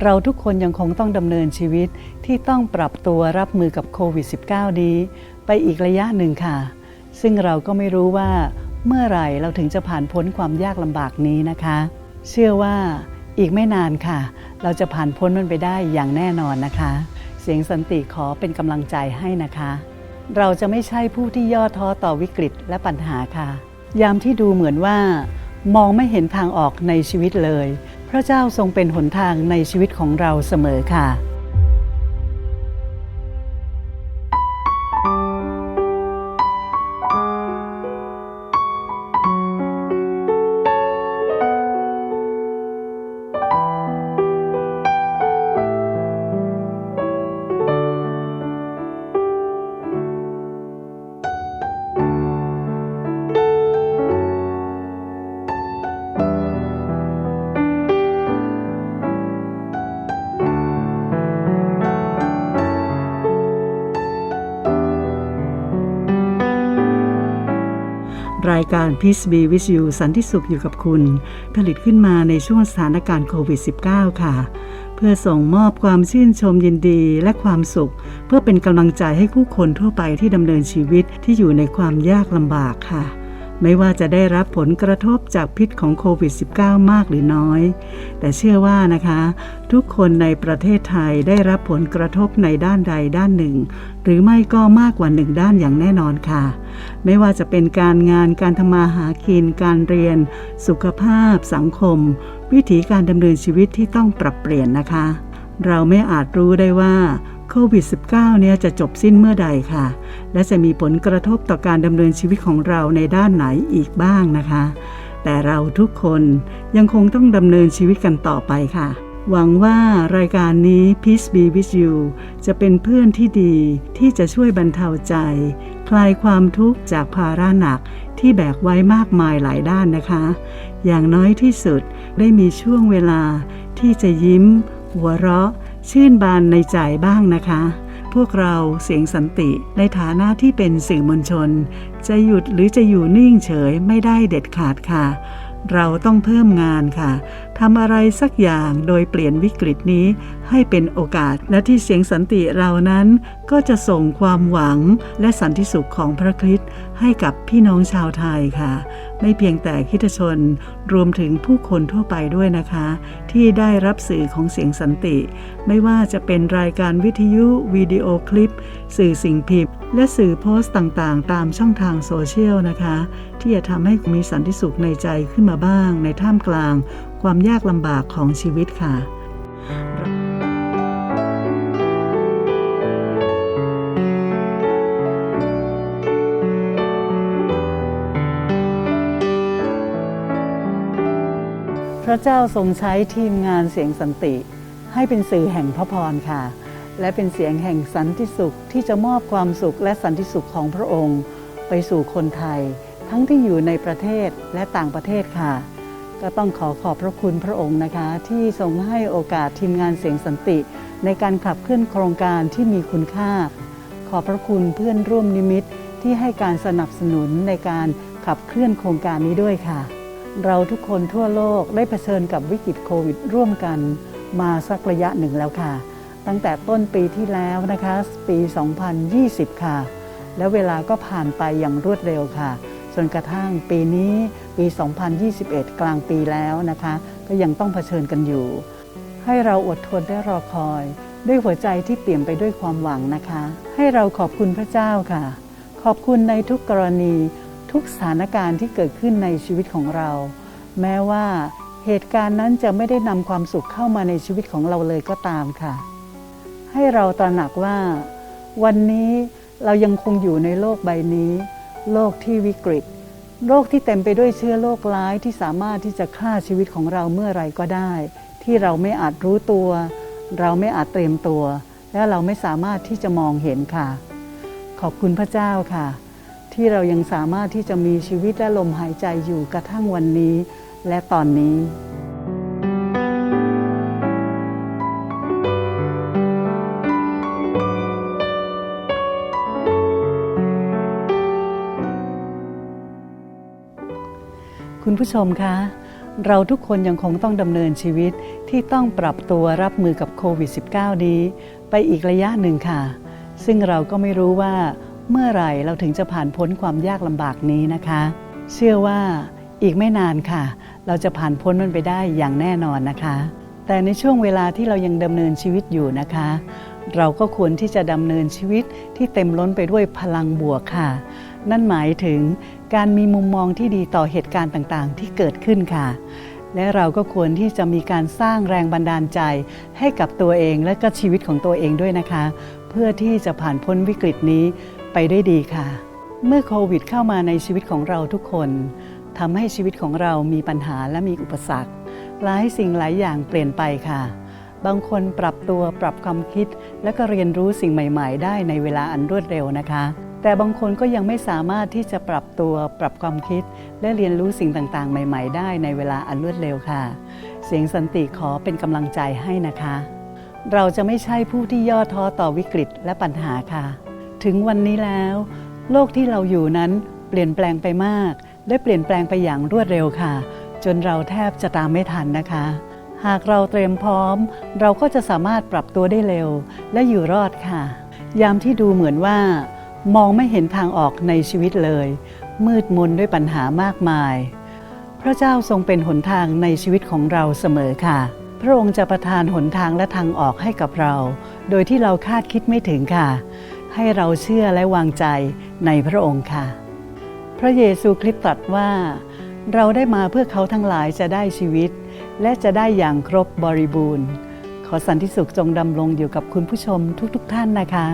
เราทุกคนยังคงต้องดำเนินชีวิตที่ต้องปรับตัวรับมือกับโควิด -19 นี้ ไปอีกระยะหนึ่งค่ะ ซึ่งเราก็ไม่รู้ว่า เมื่อไหร่เราถึงจะผ่านพ้นความยากลำบากนี้นะคะ เชื่อว่าอีกไม่นานค่ะ เราจะผ่านพ้นมันไปได้อย่างแน่นอนนะคะ เสียงสันติขอเป็นกำลังใจให้นะคะ เราจะไม่ใช่ผู้ที่ย่อท้อต่อวิกฤตและปัญหาค่ะ ยามที่ดูเหมือนว่า มองไม่เห็นทางออกในชีวิตเลย ระเจ้าทรงเป็นหนทางในชีวิตของเราเสมอค่ะายการ Peace Be With You สันติสุขอยู่กับคุณ ผลิตขึ้นมาในช่วงสถานการณ์โควิด -19 ค่ะ เพื่อส่งมอบความชื่นชมยินดีและความสุข เพื่อเป็นกำลังใจให้ผู้คนทั่วไปที่ดำเนินชีวิตที่อยู่ในความยากลำบากค่ะ ไม่ว่าจะได้รับผลกระทบจากพิษของโควิด -19 มากหรือน้อย แต่เชื่อว่านะคะ ทุกคนในประเทศไทยได้รับผลกระทบในด้านใดด้านหนึ่ง หรือไม่ก็มากกว่าหนึ่งด้านอย่างแน่นอนค่ะ ไม่ว่าจะเป็นการงานการทำมาหากิน การเรียน สุขภาพ สังคม วิถีการดำเนินชีวิตที่ต้องปรับเปลี่ยนนะคะ เราไม่อาจรู้ได้ว่า โควิด -19 เนี่ยจะจบสิ้นเมื่อใดค่ะ และจะมีผลกระทบต่อการดำเนินชีวิตของเราในด้านไหนอีกบ้างนะคะ แต่เราทุกคนยังคงต้องดำเนินชีวิตกันต่อไปค่ะ หวังว่ารายการนี้ Peace Be With You จะเป็นเพื่อนที่ดีที่จะช่วยบรรเทาใจ คลายความทุกข์จากภาระหนักที่แบกไว้มากมายหลายด้านนะคะ อย่างน้อยที่สุดได้มีช่วงเวลาที่จะยิ้ม หัวเราะ ชื่นบานในใจบ้างนะคะ พวกเราเสียงสันติในฐานะที่เป็นสื่อมวลชน จะหยุดหรือจะอยู่นิ่งเฉยไม่ได้เด็ดขาดค่ะ เราต้องเพิ่มงานค่ะ ทำอะไรสักอย่างโดยเปลี่ยนวิกฤตนี้ให้เป็นโอกาสและที่เสียงสันติเรานั้น ก็จะส่งความหวังและสันติสุขของพระคริสต์ให้กับพี่น้องชาวไทยค่ะ ไม่เพียงแต่คริสตชนรวมถึงผู้คนทั่วไปด้วยนะคะ ที่ได้รับสื่อของเสียงสันติ ไม่ว่าจะเป็นรายการวิทยุวิดีโอคลิป สื่อสิ่งพิมพ์และสื่อโพสต์ต่างๆ ตามช่องทางโซเชียลนะคะ ที่จะทำให้มีสันติสุขในใจขึ้นมาบ้าง ในท่ามกลาง ความยากลำบากของชีวิตค่ะพระเจ้าทรงใช้ทีมงานเสียงสันติ ให้เป็นสื่อแห่งพระพรค่ะ และเป็นเสียงแห่งสันติสุขที่จะมอบความสุขและสันติสุขของพระองค์ ไปสู่คนไทย ทั้งที่อยู่ในประเทศและต่างประเทศค่ะ ก็ต้องขอขอบพระคุณพระองค์นะคะ ที่ทรงให้โอกาสทีมงานเสียงสันติ ในการขับเคลื่อนโครงการที่มีคุณค่า ขอบพระคุณเพื่อนร่วมนิมิตที่ให้การสนับสนุนในการขับเคลื่อนโครงการนี้ด้วยค่ะ เราทุกคนทั่วโลกได้เผชิญกับวิกฤตโควิด ร่วมกันมาสักระยะหนึ่งแล้วค่ะ ตั้งแต่ต้นปีที่แล้วนะคะ ปี 2020 ค่ะ แล้วเวลาก็ผ่านไปอย่างรวดเร็วค่ะ จนกระทั่งปีนี้ ปี 2021 กลางปีแล้วนะคะ ก็ยังต้องเผชิญกันอยู่ ให้เราอดทนและรอคอย ด้วยหัวใจที่เปลี่ยนไปด้วยความหวังนะคะ ให้เราขอบคุณพระเจ้าค่ะ ขอบคุณในทุกกรณีทุกสถานการณ์ที่เกิดขึ้นในชีวิตของเรา แม้ว่าเหตุการณ์นั้นจะไม่ได้นำความสุขเข้ามาในชีวิตของเราเลยก็ตามค่ะ ให้เราตระหนักว่า วันนี้เรายังคงอยู่ในโลกใบนี้ โลกที่วิกฤต โรคที่เต็มไปด้วยเชื้อโรคร้ายที่สามารถที่จะฆ่าชีวิตของเราเมื่อไรก็ได้ ที่เราไม่อาจรู้ตัว เราไม่อาจเตรียมตัว และเราไม่สามารถที่จะมองเห็นค่ะ ขอบคุณพระเจ้าค่ะ ที่เรายังสามารถที่จะมีชีวิตและลมหายใจอยู่กระทั่งวันนี้ และตอนนี้ คุณผู้ชมคะ เราทุกคนยังคงต้องดำเนินชีวิตที่ต้องปรับตัวรับมือกับโควิด -19 นี้ ไปอีกระยะหนึ่งค่ะ ซึ่งเราก็ไม่รู้ว่า เมื่อไหร่เราถึงจะผ่านพ้นความยากลำบากนี้นะคะ เชื่อว่าอีกไม่นานค่ะ เราจะผ่านพ้นมันไปได้อย่างแน่นอนนะคะ แต่ในช่วงเวลาที่เรายังดำเนินชีวิตอยู่นะคะ เราก็ควรที่จะดำเนินชีวิตที่เต็มล้นไปด้วยพลังบวกค่ะ นั่นหมายถึง การมีมุมมองที่ดีต่อเหตุการณ์ต่างๆ ที่เกิดขึ้นค่ะ และเราก็ควรที่จะมีการสร้างแรงบันดาลใจ ให้กับตัวเองและก็ชีวิตของตัวเองด้วยนะคะ เพื่อที่จะผ่านพ้นวิกฤตนี้ไปได้ดีค่ะ เมื่อโควิดเข้ามาในชีวิตของเราทุกคนทำให้ชีวิตของเรามีปัญหาและมีอุปสรรคหลายสิ่งหลายอย่างเปลี่ยนไปค่ะ บางคนปรับตัวปรับความคิด และก็เรียนรู้สิ่งใหม่ ๆ ได้ในเวลาอันรวดเร็วนะคะ แต่บางคนก็ยังไม่สามารถที่จะปรับตัวปรับความคิด และเรียนรู้สิ่งต่างๆ ใหม่ ๆ ได้ในเวลาอันรวดเร็วค่ะ เสียงสันติขอเป็นกำลังใจให้นะคะ เราจะไม่ใช่ผู้ที่ย่อท้อต่อวิกฤตและปัญหาค่ะ ถึงวันนี้แล้ว โลกที่เราอยู่นั้นเปลี่ยนแปลงไปมาก และเปลี่ยนแปลงไปอย่างรวดเร็วค่ะ จนเราแทบจะตามไม่ทันนะคะ หากเราเตรียมพร้อม เราก็จะสามารถปรับตัวได้เร็ว และอยู่รอดค่ะ ยามที่ดูเหมือนว่า มองไม่เห็นทางออกในชีวิตเลย มืดมนด้วยปัญหามากมาย พระเจ้าทรงเป็นหนทางในชีวิตของเราเสมอค่ะ พระองค์จะประทานหนทางและทางออกให้กับเรา โดยที่เราคาดคิดไม่ถึงค่ะ ให้เราเชื่อและวางใจในพระองค์ค่ะ พระเยซูคริสต์ตรัสว่า เราได้มาเพื่อเขาทั้งหลายจะได้ชีวิต และจะได้อย่างครบบริบูรณ์ ขอสันติสุขจงดำรงอยู่กับคุณผู้ชมทุกๆทท่านนะคะ